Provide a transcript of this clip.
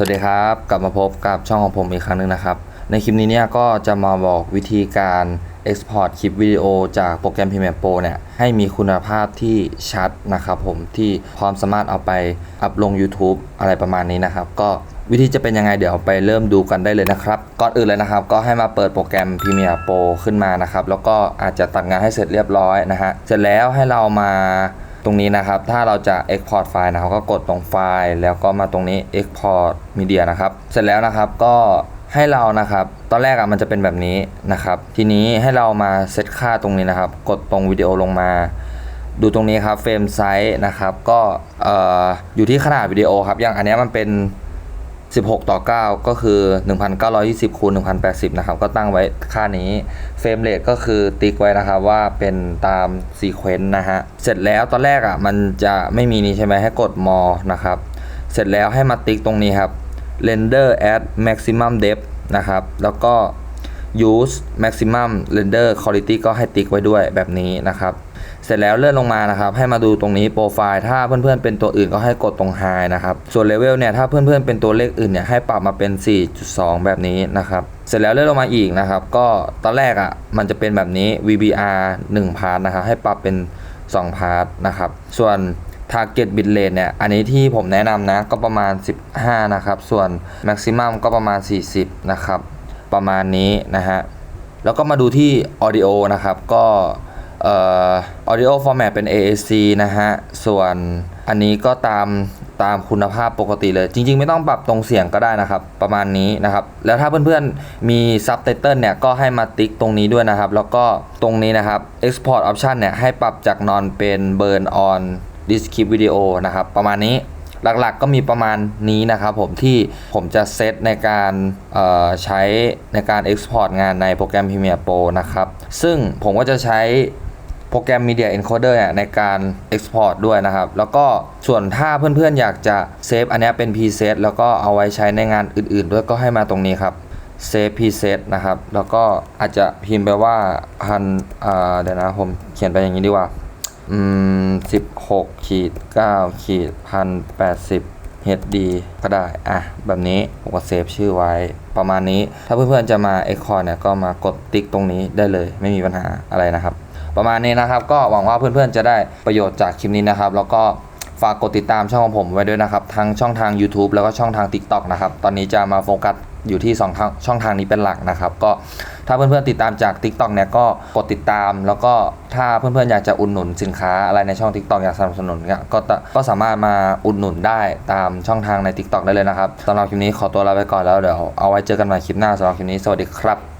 สวัสดีครับกลับมาพบกับช่องของผมอีกครั้งหนึ่งนะครับ ในคลิปนี้เนี่ยก็จะมาบอกวิธีการ Export คลิปวิดีโอจากโปรแกรม Premiere Pro เนี่ยให้มีคุณภาพที่ชัดนะครับผมที่พร้อมสามารถเอาไปอัพลง YouTube อะไรประมาณนี้นะครับ ก็วิธีจะเป็นยังไงเดี๋ยวไปเริ่มดูกันได้เลยนะครับ ก่อนอื่นเลยนะครับ ก็ให้มาเปิดโปรแกรม Premiere Pro ขึ้นมานะครับ แล้วก็อาจจะตัดงานให้เสร็จเรียบร้อยนะฮะเสร็จแล้วให้เรามา รงนี้นะครับ ถ้าเราจะ Export ไฟล์นะครับก็กดตรงไฟล์แล้วก็มาตรงนี้ Export Media นะครับ เสร็จแล้วนะครับก็ให้เรานะครับ ตอนแรกอะมันจะเป็นแบบนี้นะครับ ทีนี้ให้เรามาเซตค่าตรงนี้นะครับ กดตรงวิดีโอลงมา ดูตรงนี้ครับเฟรมไซส์นะครับ ก็อออยู่ที่ขนาดวิดีโอครับ อย่างอันนี้มันเป็น 16 ต่อ 9 ก็คือ 1920คูณ1080 นะครับ ก็ตั้งไว้ค่านี้เฟรมเรทก็คือติ๊กไว้นะครับว่าเป็นตามซีเควนต์นะฮะ เสร็จแล้วตอนแรกอะมันจะไม่มีนี้ใช่ไหมให้กดมอนะครับ เสร็จแล้วให้มาติ๊กตรงนี้ครับ render at maximum depth นะครับ แล้วก็ use maximum render quality ก็ให้ติ๊กไว้ด้วยแบบนี้นะครับ เสร็จแล้วเลื่อนลงมานะครับ ให้มาดูตรงนี้โปรไฟล์ถ้าเพื่อนๆเป็นตัวอื่นก็ให้กดตรง high นะครับ ส่วนเลเวลเนี่ยถ้าเพื่อนๆเป็นตัวเลขอื่นเนี่ยให้ปรับมาเป็น 4.2 แบบนี้นะครับ เสร็จแล้วเลื่อนลงมาอีกนะครับ ก็ตอนแรกอะ่ะมันจะเป็นแบบนี้ VBR 1พาร์ทนะครับ ให้ปรับเป็น2พาร์ทนะครับ ส่วน Target Bitrate เนี่ย อันนี้ที่ผมแนะนำนะก็ประมาณ 15 นะครับ ส่วน Maximum ก็ประมาณ 40 นะครับ ประมาณนี้นะฮะ แล้วก็มาดูที่ Audio นะครับ ก็เอ่อ Audio Format เป็น AAC นะฮะ ส่วนอันนี้ก็ตามตามคุณภาพปกติเลย จริง ๆ ไม่ต้องปรับตรงเสียงก็ได้นะครับ ประมาณนี้นะครับ แล้วถ้าเพื่อนๆ มี Subtitle เนี่ย ก็ให้มาติ๊กตรงนี้ด้วยนะครับ แล้วก็ตรงนี้นะครับ Export Option เนี่ย ให้ปรับจาก Non เป็น Burn on This Clip Video นะครับ ประมาณนี้ หลักๆก็มีประมาณนี้นะครับผมที่ผมจะเซตในการใช้ในการ Export งานในโปรแกรม Premiere Pro นะครับ ซึ่งผมก็จะใช้โปรแกรม Media Encoder เนี่ยในการ Export ด้วยนะครับ แล้วก็ส่วนถ้าเพื่อนๆ อยากจะเซฟอันนี้เป็น preset แล้วก็เอาไว้ใช้ในงานอื่นๆ ด้วยก็ให้มาตรงนี้ครับเซฟ preset นะครับ แล้วก็อาจจะพิมพ์ไปว่าพันเดี๋ยวนะผมเขียนไปอย่างนี้ดีกว่า อืมสิบหกขีดเก้าขีดพันแปดสิบ HD ก็ได้ อะ แบบนี้ผมก็เซฟชื่อไว้ประมาณนี้ ถ้าเพื่อนๆจะมา e x c o r เนี่ยก็มากดติ๊กตรงนี้ได้เลย ไม่มีปัญหาอะไรนะครับ ประมาณนี้นะครับ ก็หวังว่าเพื่อนๆจะได้ประโยชน์จากคลิปนี้นะครับ แล้วก็ฝากกดติดตามช่องของผมไว้ด้วยนะครับ ทั้งช่องทาง YouTube แล้วก็ช่องทาง TikTok นะครับ ตอนนี้จะมาโฟกัส อยู่ที่2ทางช่องทางนี้เป็นหลักนะครับ ก็ถ้าเพื่อนๆติดตามจาก TikTok เนี่ยก็กดติดตาม แล้วก็ถ้าเพื่อนๆอยากจะอุดหนุนสินค้าอะไรในช่อง TikTok อยากสนับสนุนเนี่ยก็ก็สามารถมาอุดหนุนได้ตามช่องทางใน TikTok ได้เลยนะครับสำหรับคลิปนี้ขอตัวลาไปก่อนแล้วเดี๋ยวเอาไว้เจอกันใหม่คลิปหน้าสำหรับคลิปนี้สวัสดีครับ